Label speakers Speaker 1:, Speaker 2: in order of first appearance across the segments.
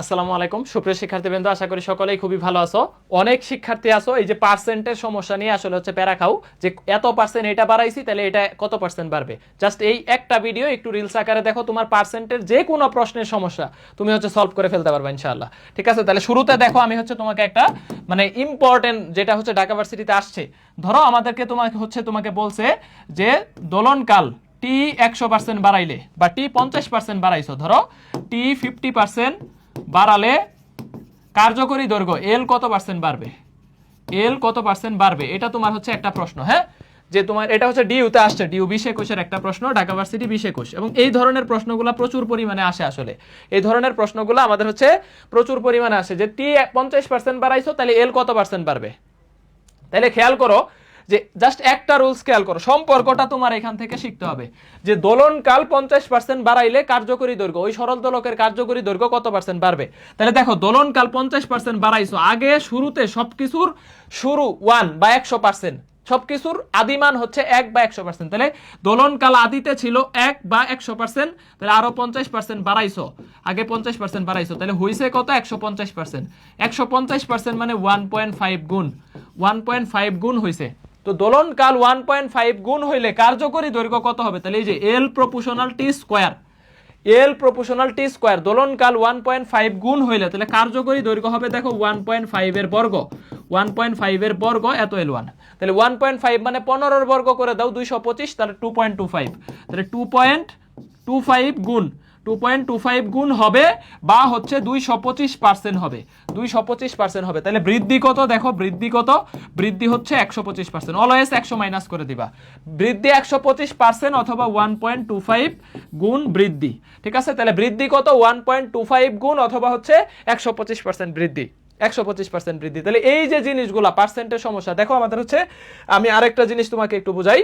Speaker 1: আসসালামু আলাইকুম। সুপ্রিয় শিক্ষার্থীবৃন্দ, আশা করি সকলেই খুবই ভালো আছো। অনেক শিক্ষার্থী আছো, এই যে পার্সেন্টের সমস্যা নিয়ে আসলে হচ্ছে প্যারা খাও, যে এত পার্সেন্ট এটা বাড়াইছি, তাহলে এটা কত পার্সেন্ট বাড়বে? জাস্ট এই একটা ভিডিও একটু রিলস আকারে দেখো তোমার পার্সেন্টের যে কোনো প্রশ্নের সমস্যা তুমি হচ্ছে সলভ করে ফেলতে পারবে, ইনশাআল্লাহ। ঠিক আছে? তাহলে শুরুতে দেখো, আমি হচ্ছে তোমাকে একটা মানে ইম্পর্টেন্ট যেটা হচ্ছে ঢাকা ভার্সিটিতে আসছে। ধরো আমাদেরকে তোমাকে হচ্ছে তোমাকে বলছে যে, দোলনকাল টি একশো পার্সেন্ট বাড়াইলে বা টি পঞ্চাশ পার্সেন্ট বাড়াইছো, ধরো টি ফিফটি পার্সেন্ট বাড়ালে কার্যকরী দৈর্ঘ্য এল কত পার্সেন্ট বাড়বে? এল কত পার্সেন্ট বাড়বে? এটা তোমার হচ্ছে একটা প্রশ্ন হ্যাঁ? যে তোমার, এটা হচ্ছে ডিউতে আসছে ডিউ বিশ একুশের একটা প্রশ্ন, ঢাকা ভার্সিটি বিশ একুশ। এবং এই ধরনের প্রশ্নগুলো প্রচুর পরিমাণে আসে আসলে। এই ধরনের প্রশ্নগুলো আমাদের হচ্ছে প্রচুর পরিমাণে আসে। যে টি পঞ্চাশ পার্সেন্ট বাড়াইছো, তাহলে এল কত পার্সেন্ট বাড়বে? তাহলে খেয়াল করো যে জাস্ট একটা রুলস খেয়াল করো, সম্পর্কটা তোমার এখান থেকে শিখতে হবে। যে দোলনকাল পঞ্চাশ পার্সেন্ট বাড়াইলে কার্যকরী দৈর্ঘ্য, ওই সরল দোলকের কার্যকরী দৈর্ঘ্য কত পার্সেন্ট বাড়বে? তাহলে দেখো দোলনকাল পঞ্চাশ পার্সেন্ট বাড়াইছো, আগে শুরুতে সবকিছুর শুরু ওয়ান বা একশো পার্সেন্ট সবকিছুর আদিমান হচ্ছে এক বা একশো পার্সেন্ট তাহলে দোলনকাল আদিতে ছিল এক বা একশো পার্সেন্ট তাহলে আরও পঞ্চাশ পার্সেন্ট বাড়াইছো, আগে পঞ্চাশ পার্সেন্ট বাড়াইছো, তাহলে হয়েছে কত? একশো পঞ্চাশ পার্সেন্ট একশো পঞ্চাশ পার্সেন্ট মানে ওয়ান পয়েন্ট ফাইভ গুণ ওয়ান পয়েন্ট ফাইভ গুণ হয়েছে তো দোলনকাল ওয়ান পয়েন্ট ফাইভ গুণ হইলে কার্যকরী দৈর্ঘ্য কত হবে? তাহলে এই যে L proportional T square L proportional T square দোলনকাল one point five গুণ হইলে, তাহলে কার্যকরী দৈর্ঘ্য হবে দেখো ওয়ান পয়েন্ট ফাইভ এর বর্গ। ওয়ান পয়েন্ট ফাইভ এর বর্গ এত এল ওয়ান তাহলে ওয়ান পয়েন্ট ফাইভ মানে পনেরোর বর্গ করে দাও, দুইশো পঁচিশ, তাহলে টু পয়েন্ট টু ফাইভ তাহলে টু পয়েন্ট টু ফাইভ গুণ টু পয়েন্ট টু ফাইভ গুণ হবে, বা হচ্ছে দুইশো পঁচিশ পার্সেন্ট হবে। দুইশো পঁচিশ পার্সেন্ট হবে। তাহলে বৃদ্ধি কত? দেখো, বৃদ্ধি কত? বৃদ্ধি হচ্ছে একশো পঁচিশ পার্সেন্ট অলওয়েজ একশো মাইনাস করে দিবা। বৃদ্ধি একশো পঁচিশ পার্সেন্ট অথবা ওয়ান পয়েন্ট টু ফাইভ গুণ বৃদ্ধি। ঠিক আছে? তাহলে বৃদ্ধি কত? ওয়ান পয়েন্ট টু ফাইভ গুণ অথবা হচ্ছে একশো পঁচিশ পার্সেন্ট বৃদ্ধি। একশো পঁচিশ পার্সেন্ট বৃদ্ধি। তাহলে এই যে জিনিসগুলা পার্সেন্টের সমস্যা, দেখো আমাদের হচ্ছে, আমি আরেকটা জিনিস তোমাকে একটু বুঝাই।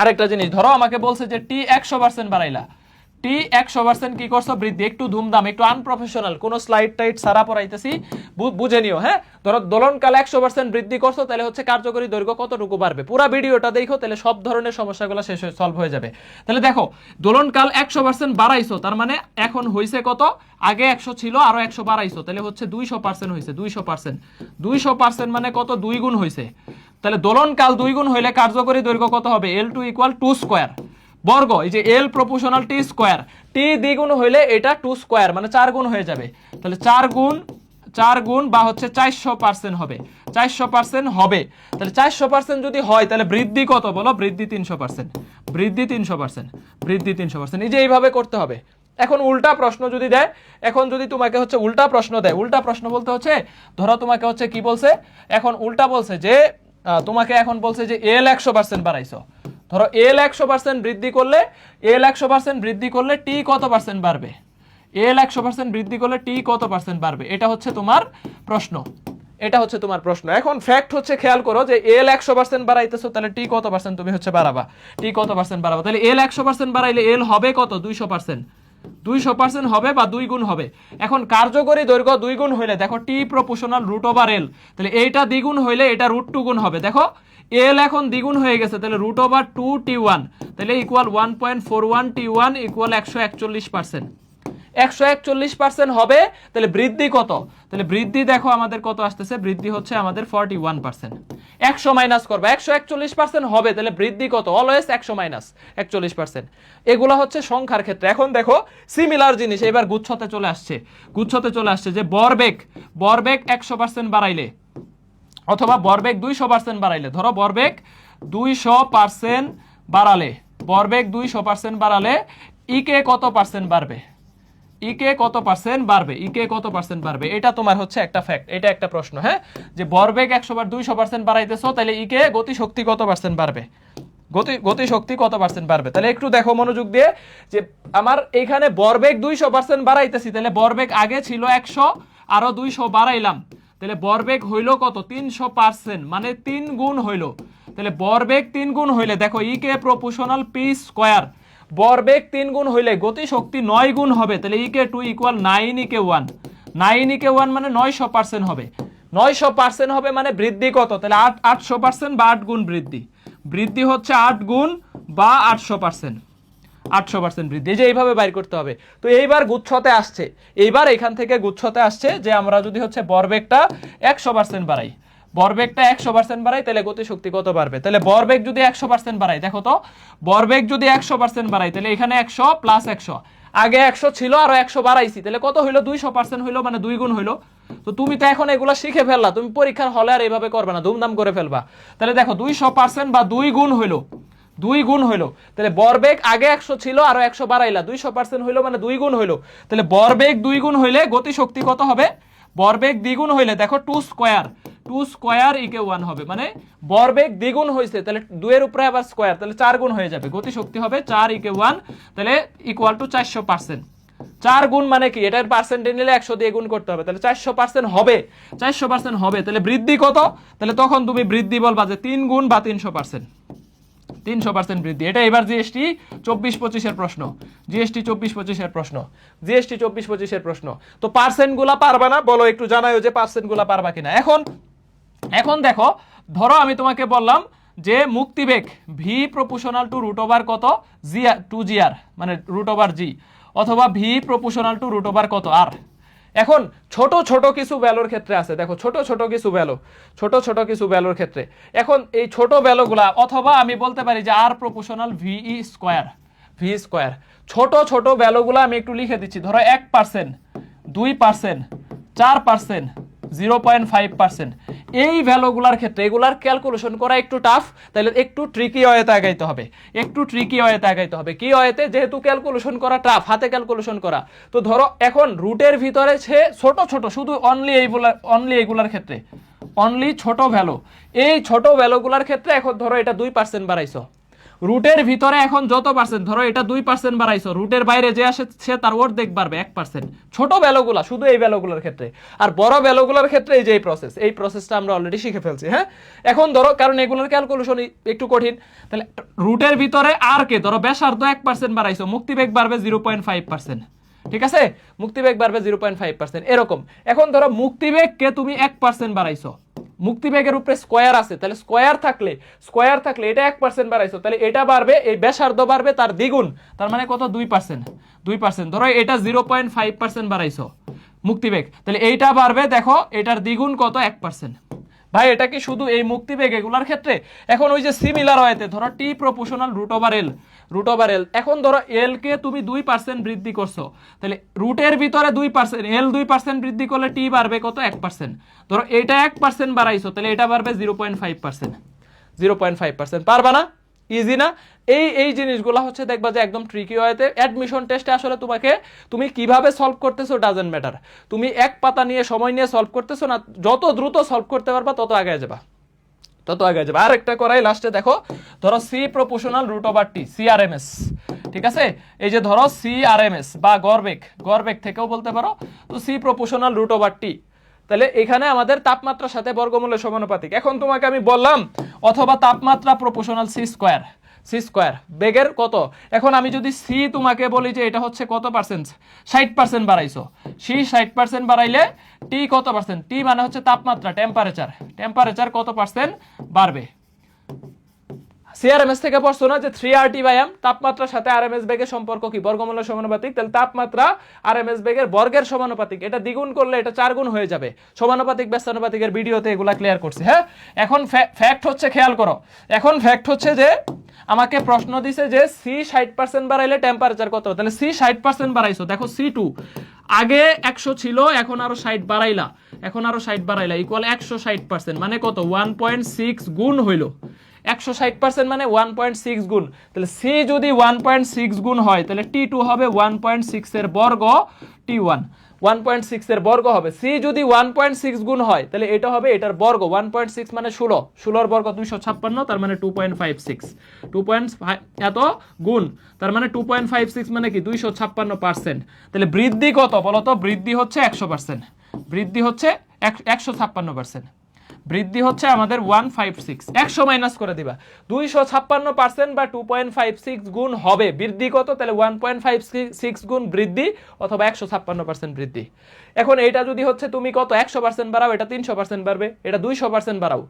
Speaker 1: আরেকটা জিনিস, ধরো আমাকে বলছে যে টি একশো পার্সেন্ট বাড়াইলা। টি একশো পার্সেন্ট কি করছ বৃদ্ধি? একটু ধুমধাম, একটু আনপ্রফেশনাল কোনো স্লাইড টাইট সারা পড়াইতেছি। বুঝে নিও হ্যাঁ? ধরো দোলনকাল একশো পার্সেন্ট বৃদ্ধি করছ, তাহলে হচ্ছে কার্যকরী দৈর্ঘ্য কতটুকু বাড়বে? পুরো ভিডিওটা দেখো, তাহলে সব ধরনের সমস্যাগুলো শেষ হয়ে সলভ হয়ে যাবে। তাহলে দেখো, দোলনকাল একশো পার্সেন্ট বাড়াইছো, তার মানে এখন হয়েছে কত? আগে একশো ছিল, আরও একশো বাড়াইছো, তাহলে হচ্ছে দুইশো পার্সেন্ট হয়েছে দুইশো পার্সেন্ট দুইশো পার্সেন্ট মানে কত? দুই গুণ হয়েছে তাহলে দোলনকাল দুই গুণ হইলে কার্যকরী দৈর্ঘ্য কত হবে? L two equal to square বর্গ, এই যে এল প্রপোশনাল টি স্কোয়ার টি দ্বিগুণ হইলে এটা টু স্কোয়ার মানে চার গুণ হয়ে যাবে। তাহলে চার গুণ চার গুণ বা হচ্ছে চারশো পার্সেন্ট হবে। চারশো পার্সেন্ট হবে। তাহলে চারশো পার্সেন্ট যদি হয়, তাহলে বৃদ্ধি কত বলো? বৃদ্ধি তিনশো পার্সেন্ট বৃদ্ধি তিনশো পার্সেন্ট বৃদ্ধি তিনশো পার্সেন্ট এই যে এইভাবে করতে হবে। এখন উল্টা প্রশ্ন যদি দেয়, এখন যদি তোমাকে হচ্ছে উল্টা প্রশ্ন দেয়, উল্টা প্রশ্ন বলতে হচ্ছে, ধরো তোমাকে হচ্ছে কি বলছে? এখন উল্টা বলছে যে তোমাকে এখন বলছে যে এল একশো পার্সেন্ট বাড়াইছো। ধরো এল একশো পার্সেন্ট বৃদ্ধি করলে, এল একশো পার্সেন্ট বৃদ্ধি করলে টি কত পার্সেন্ট বাড়বে? এল একশো পার্সেন্ট বৃদ্ধি করলে টি কত পার্সেন্ট বাড়বে? এটা হচ্ছে তোমার প্রশ্ন। এটা হচ্ছে তোমার প্রশ্ন। এখন ফ্যাক্ট হচ্ছে খেয়াল করো যে এল একশো পার্সেন্ট বাড়াইতেছো, তাহলে টি কত পার্সেন্ট তুমি হচ্ছে বাড়াবা? টি কত পার্সেন্ট বাড়াবা? তাহলে এল একশো পার্সেন্ট বাড়াইলে এল হবে কত? দুইশো পার্সেন্ট দুইশো পার্সেন্ট হবে বা দুই গুণ হবে। এখন কার্যকরী দৈর্ঘ্য দুই গুণ হইলে, দেখো T proportional root over L তাহলে এইটা দ্বিগুণ হইলে এটা রুট টু গুণ হবে। দেখো এল এখন দ্বিগুণ হয়ে গেছে, তাহলে root over two T one তাহলে equal one point four one T one equal একশো একচল্লিশ পার্সেন্ট একশো একচল্লিশ পার্সেন্ট হবে, তাহলে বৃদ্ধি কত? তাহলে বৃদ্ধি দেখো আমাদের কত আসতেছে, বৃদ্ধি হচ্ছে আমাদের ফর্টি ওয়ান পার্সেন্ট একশো মাইনাস করবে, একশো একচল্লিশ পার্সেন্ট হবে, তাহলে বৃদ্ধি কত? অলওয়েজ একশো মাইনাস একচল্লিশ পার্সেন্ট এগুলো হচ্ছে সংখ্যার ক্ষেত্রে। এখন দেখো সিমিলার জিনিস, এবার গুচ্ছতে চলে আসছে। গুচ্ছতে চলে আসছে যে বরবেগ বরবেগ একশো পার্সেন্ট বাড়াইলে। অথবা বরবেগ দুইশো পার্সেন্ট বাড়াইলে, ধরো বরবেগ দুইশো পার্সেন্ট বাড়ালে, বরবেগ দুইশো পার্সেন্ট বাড়ালে ইকে কত পার্সেন্ট বাড়বে? ইকে কত পার্সেন্ট বাড়বে? ইকে কত পার্সেন্ট বাড়বে? এটা তোমার হচ্ছে একটা ফ্যাক্ট এটা একটা প্রশ্ন হ্যাঁ? যে বরবেগ একশো বার দুইশো পার্সেন্ট বাড়াইতেছো তাহলে ইকে গতিশক্তি কত পার্সেন্ট বাড়বে? গতি, গতিশক্তি কত পার্সেন্ট বাড়বে? তাহলে একটু দেখো মনোযোগ দিয়ে, যে আমার এখানে বরবেগ দুইশো পার্সেন্ট বাড়াইতেছি তাহলে বরবেগ আগে ছিল একশো, আরও দুইশো বাড়াইলাম। তাহলে বরবেগ হইল কত? তিনশো পার্সেন্ট মানে তিন গুণ হইল। তাহলে বরবেগ তিন গুণ হইলে, দেখো E K proportional P square বরবেগ তিন গুণ হইলে গতিশক্তি নয় গুণ হবে, তাহলে E K two equal nine E K one nine E K one মানে নয়শো পার্সেন্ট হবে। নয়শো পার্সেন্ট হবে মানে বৃদ্ধি কত? তাহলে আট, আটশো পার্সেন্ট বা আট গুণ বৃদ্ধি। বৃদ্ধি হচ্ছে আট গুণ বা আটশো পার্সেন্ট। আটশো পার্সেন্ট বৃদ্ধি। যে এইভাবে বাইর করতে হবে। তো এইবার গুচ্ছতে আসছে। এইবার এখান থেকে গুচ্ছতে আসছে যে আমরা যদি হচ্ছে বরবেগটা একশো পার্সেন্ট বাড়াই। বরবেগটা একশো পার্সেন্ট বাড়াই, তাহলে গতিশক্তি কত বাড়বে? তাহলে বরবেগ যদি একশো পার্সেন্ট বাড়াই, দেখো তো, বরবেগ যদি একশো পার্সেন্ট বাড়াই, তাহলে এখানে একশো প্লাস একশো। আগে একশো ছিল, আরও একশো বাড়াইছি। তাহলে কত হইল? দুইশো পার্সেন্ট হইল মানে দুই গুণ হইল। তো তুমি তো এখন এগুলো শিখে ফেললা। তুমি পরীক্ষার হলে আর এইভাবে করবে না, ধুমধাম করে ফেলবা। তাহলে দেখো, দুইশো পার্সেন্ট বা দুই গুণ হইল। দুই গুণ হইল। তাহলে বরবেগ আগে একশো ছিল, আরও একশো বাড়াইলা। দুইশো পার্সেন্ট হইল মানে দুই গুণ হইল। তাহলে বরবেগ দুই গুণ হইলে গতিশক্তি কত হবে? বরবেগ দ্বিগুণ হইলে, দেখো two square two square E K one হবে। মানে বরবেগ দ্বিগুণ হয়েছে তাহলে দুয়ের উপরে আবার স্কোয়ার তাহলে চার গুণ হয়ে যাবে। গতিশক্তি হবে চার ইকে ওয়ান তাহলে ইকুয়াল টু চারশো পার্সেন্ট। চার গুণ মানে কি? এটার পার্সেন্টে নিলে একশো দিয়ে গুণ করতে হবে। তাহলে চারশো পার্সেন্ট হবে। চারশো পার্সেন্ট হবে, তাহলে বৃদ্ধি কত? তাহলে তখন তুমি বৃদ্ধি বলবা যে তিন গুণ বা তিনশো পার্সেন্ট। তিনশো পার্সেন্ট বৃদ্ধি। এটা এবার জিএসটি চব্বিশ পঁচিশের প্রশ্ন। জিএসটি চব্বিশ পঁচিশের প্রশ্ন। জিএসটি চব্বিশ পঁচিশের প্রশ্ন। তো পার্সেন্টগুলা পারবা না? বলো, একটু জানাও যে পার্সেন্টগুলা পারবা কিনা। এখন এখন দেখো, ধরো আমি তোমাকে বললাম যে মুক্তিবেগ V proportional to root over কত? জি টু জি আর মানে রুট ওভার জি অথবা V proportional to root over কত? আর এখন ছোট ছোট কিছু ভ্যালুর ক্ষেত্রে আছে। দেখো, ছোট ছোট কিছু ভ্যালু ছোট ছোট কিছু ভ্যালুর ক্ষেত্রে। এখন এই ছোট ভ্যালুগুলা অথবা আমি বলতে পারি যে R proportional V E square V square ছোট ছোট ভ্যালুগুলো আমি একটু লিখে দিচ্ছি। ধরো এক পার্সেন্ট দুই পার্সেন্ট চার percent zero point five percent এই ভ্যালুগুলার ক্ষেত্রে এগুলার ক্যালকুলেশন করা একটু টাফ তাহলে একটু ট্রিকি অয়েতে আগাইতে হবে। একটু ট্রিকি অয়েতে আগাইতে হবে। কি অয়েতে যেহেতু ক্যালকুলেশন করা টাফ হাতে ক্যালকুলেশন করা। তো ধরো এখন রুটের ভিতরে সে ছোট ছোট, শুধু অনলি এইগুলার অনলি এগুলার ক্ষেত্রে। অনলি ছোট ভ্যালু এই ছোট ভ্যালুগুলার ক্ষেত্রে এখন ধরো এটা দুই পার্সেন্ট বাড়াইছো। রুটের ভিতরে এখন যত পার্সেন্ট ধরো এটা দুই পার্সেন্ট বাড়াইছো, রুটের বাইরে যে আসে, সে তার অর্ধেক বাড়বে এক পার্সেন্ট ছোট ভ্যালুগুলা শুধু এই ভ্যালুগুলোর ক্ষেত্রে। আর বড় ভ্যালুগুলোর ক্ষেত্রে এই যে এই প্রসেস এই প্রসেসটা আমরা অলরেডি শিখে ফেলছি হ্যাঁ? এখন ধরো, কারণ এগুলোর ক্যালকুলেশন একটু কঠিন, তাহলে রুটের ভিতরে আর কে? ধরো ব্যাসার্ধ এক পার্সেন্ট বাড়াইছো, মুক্তিবেগ বাড়বে জিরো পয়েন্ট ফাইভ পার্সেন্ট ঠিক আছে? মুক্তিবেগ বাড়বে জিরো পয়েন্ট ফাইভ পার্সেন্ট এরকম। এখন ধরো মুক্তিবেগকে তুমি এক পার্সেন্ট বাড়াইছো। মুক্তিবেগের উপরে স্কোয়ার আছে। তাহলে স্কোয়ার থাকলে স্কোয়ার থাকলে এটা এক পার্সেন্ট বাড়াইছো। তাহলে এটা বাড়বে, এই ব্যাসার্ধ বাড়বে তার দ্বিগুণ। তার মানে কত? দুই পার্সেন্ট দুই পার্সেন্ট ধরো এটা জিরো পয়েন্ট ফাইভ পার্সেন্ট বাড়াইছো মুক্তিবেগ। তাহলে এইটা বাড়বে, দেখো, এটার দ্বিগুণ কত? এক পার্সেন্ট ভাই, এটা কি শুধু এই মুক্তিবেগ এগুলার ক্ষেত্রে? এখন ওই যে সিমিলার হয়েতে ধরো T proportional root over L root over L এখন ধরো এল কে তুমি দুই পার্সেন্ট বৃদ্ধি করছ, তাহলে রুটের ভিতরে দুই পার্সেন্ট এল দুই পার্সেন্ট বৃদ্ধি করলে টি বাড়বে কত? এক পার্সেন্ট ধরো এটা এক পার্সেন্ট বাড়াইছো, তাহলে এটা বাড়বে zero point five percent zero point five percent পারবা না? ইজি না? এই এই জিনিসগুলো হচ্ছে দেখবা যে একদম ট্রিকি হয়েতে অ্যাডমিশন টেস্টে আসলে তোমাকে, তুমি কীভাবে সলভ করতেছো ডাজেন্ট ম্যাটার তুমি এক পাতা নিয়ে সময় নিয়ে সলভ করতেছো না, যত দ্রুত সলভ করতে পারবা তত আগে যাবা। তত আগে যাবে। আর একটা করাই লাস্টে দেখো, ধরো C proportional root over T C RMS ঠিক আছে? এই যে ধরো সিআরএমএস বা গরবেগ গরবেগ থেকেও বলতে পারো। তো C proportional root over T তাহলে এখানে আমাদের তাপমাত্রার সাথে বর্গমূলের সমানুপাতিক। এখন তোমাকে আমি বললাম, অথবা তাপমাত্রা proportional C square C square বেগের কত? এখন আমি যদি সি তোমাকে বলি যে এটা হচ্ছে কত পার্সেন্ট ষাট পার্সেন্ট বাড়াইছো। সি ষাট পার্সেন্ট বাড়াইলে টি কত পার্সেন্ট টি মানে হচ্ছে তাপমাত্রা টেম্পারেচার টেম্পারেচার কত পার্সেন্ট বাড়বে। সিআরএমএস থেকে পড়ছো না যে three R T by M তাপমাত্রার সাথে আরএমএস বেগের সম্পর্ক কি? বর্গমূলের সমানুপাতিক? তাহলে তাপমাত্রা আরএমএস বেগের বর্গের সমানুপাতিক। এটা দ্বিগুণ করলে এটা চার গুণ হয়ে যাবে। সমানুপাতিক, ব্যস্তানুপাতিকের ভিডিওতে এগুলা ক্লিয়ার করছি হ্যাঁ? এখন ফ্যাক্ট হচ্ছে, খেয়াল করো। এখন ফ্যাক্ট হচ্ছে যে আমাকে প্রশ্ন দিছে যে সি ষাট পার্সেন্ট বাড়াইলে টেম্পারেচার কত? তাহলে সি ষাট পার্সেন্ট বাড়াইছো। দেখো সি টু আগে একশো ছিল, এখন আরও ষাট বাড়াইলা। এখন আরও ষাট বাড়াইলা ইকুয়াল একশো ষাট পার্সেন্ট মানে কত? ওয়ান পয়েন্ট সিক্স গুণ হইল। একশো ষাট পার্সেন্ট মানে ওয়ান পয়েন্ট সিক্স গুণ। তাহলে সি যদি ওয়ান পয়েন্ট সিক্স গুণ হয়, তাহলে টি টু হবে ওয়ান পয়েন্ট সিক্সের বর্গ টি ওয়ান ওয়ান পয়েন্ট সিক্সের বর্গ হবে। সি যদি ওয়ান পয়েন্ট সিক্স গুণ হয়, তাহলে এটা হবে এটার বর্গ। ওয়ান পয়েন্ট সিক্স মানে ষোলো। ষোলোর বর্গ দুইশো ছাপ্পান্ন, তার মানে two point five six two point এত গুণ, তার মানে টু পয়েন্ট ফাইভ সিক্স মানে কি? দুইশো ছাপ্পান্ন পার্সেন্ট তাহলে বৃদ্ধি কত? বলতো বৃদ্ধি হচ্ছে একশো পার্সেন্ট বৃদ্ধি হচ্ছে একশো ছাপ্পান্ন পার্সেন্ট বৃদ্ধি হচ্ছে আমাদের ওয়ান ফাইভ সিক্স একশো মাইনাস করে দিবা। দুইশো ছাপ্পান্ন পার্সেন্ট বা টু পয়েন্ট ফাইভ সিক্স গুণ হবে। বৃদ্ধি কত? তাহলে ওয়ান পয়েন্ট ফাইভ সিক্স গুণ বৃদ্ধি অথবা একশো ছাপ্পান্ন পার্সেন্ট বৃদ্ধি। এখন এটা যদি হচ্ছে তুমি কত? একশো পার্সেন্ট বাড়াও, এটা তিনশো পার্সেন্ট বাড়বে, এটা দুইশো পার্সেন্ট বাড়াও।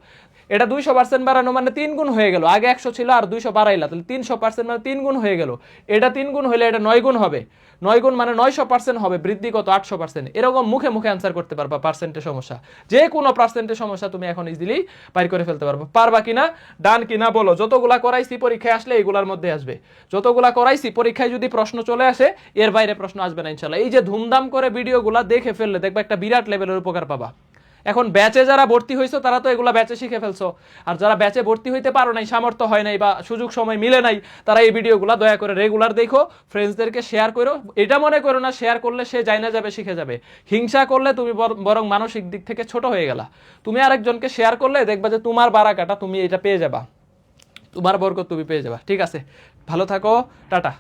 Speaker 1: এটা দুইশো পার্সেন্ট বাড়ানো মানে তিন গুণ হয়ে গেল। আগে একশো ছিল, আর দুইশো বাড়াইলা। তাহলে তিনশো পার্সেন্ট মানে তিন গুণ হয়ে গেল। এটা তিন গুণ হলে এটা নয় গুণ হবে। নয় গুণ মানে নয়শো পার্সেন্ট হবে। বৃদ্ধি কত? আটশো পার্সেন্ট এরকম মুখে মুখে অ্যান্সার করতে পারবা পার্সেন্টের সমস্যা। যে কোনো পার্সেন্টের সমস্যা তুমি এখন ইজিলি বাইর করে ফেলতে পারব। পারবা কিনা? ডান কিনা বলো। যতগুলা করাইছি পরীক্ষায় আসলে এগুলার মধ্যে আসবে। যতগুলা করাইছি পরীক্ষায় যদি প্রশ্ন চলে আসে, এর বাইরে প্রশ্ন আসবে না ইনশাল্লাহ এই যে ধুমধাম করে ভিডিওগুলা দেখে ফেললে, দেখবা একটা বিরাট লেভেলের উপকার পাবা। এখন ব্যাচে যারা ভর্তি হয়েছো তারা তো এগুলা ব্যাচে শিখে ফেলছো। আর যারা ব্যাচে ভর্তি হইতে পারো নাই, সামর্থ্য হয় নাই বা সুযোগ সময় মিলে নাই, তারা এই ভিডিওগুলো দয়া করে রেগুলার দেখো ফ্রেন্ডসদেরকে শেয়ার করো। এটা মনে করো না শেয়ার করলে সে যায় না যাবে, শিখে যাবে। হিংসা করলে তুমি বর- মানসিক দিক থেকে ছোট হয়ে গেলা। তুমি আরেকজনকে শেয়ার করলে, দেখবা যে তোমার বারাকাটা তুমি এটা পেয়ে যাবা। তোমার বরকত তুমি পেয়ে যাবা। ঠিক আছে? ভালো থাকো, টাটা।